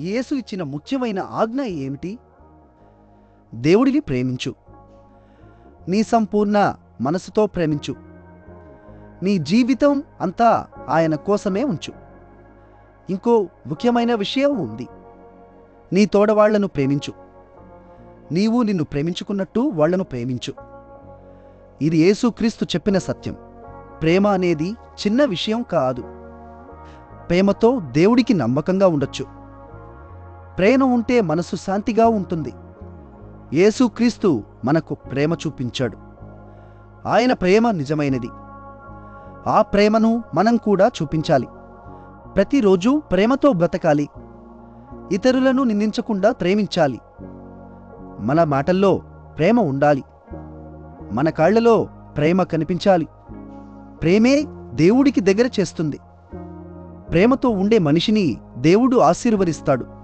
యేసు ఇచ్చిన ముఖ్యమైన ఆజ్ఞ ఏమిటి? దేవుడిని ప్రేమించు. నీ సంపూర్ణ మనసుతో ప్రేమించు. నీ జీవితం అంతా ఆయన కోసమే ఉంచు. ఇంకో ముఖ్యమైన విషయం ఉంది. నీ తోడవాళ్ళను ప్రేమించు. నీవు నిన్ను ప్రేమించుకున్నట్టు వాళ్ళను ప్రేమించు. ఇది యేసుక్రీస్తు చెప్పిన సత్యం. ప్రేమ అనేది చిన్న విషయం కాదు. ప్రేమతో దేవుడికి నమ్మకంగా ఉండొచ్చు. ప్రేమ ఉంటే మనసు శాంతిగా ఉంటుంది. యేసుక్రీస్తు మనకు ప్రేమ చూపించాడు. ఆయన ప్రేమ నిజమైనది. ఆ ప్రేమను మనం కూడా చూపించాలి. ప్రతిరోజు ప్రేమతో బ్రతకాలి. ఇతరులను నిందించకుండా ప్రేమించాలి. మన మాటల్లో ప్రేమ ఉండాలి. మన కాళ్ళలో ప్రేమ కనిపించాలి. ప్రేమే దేవుడికి దగ్గర చేస్తుంది. ప్రేమతో ఉండే మనిషిని దేవుడు ఆశీర్వదిస్తాడు.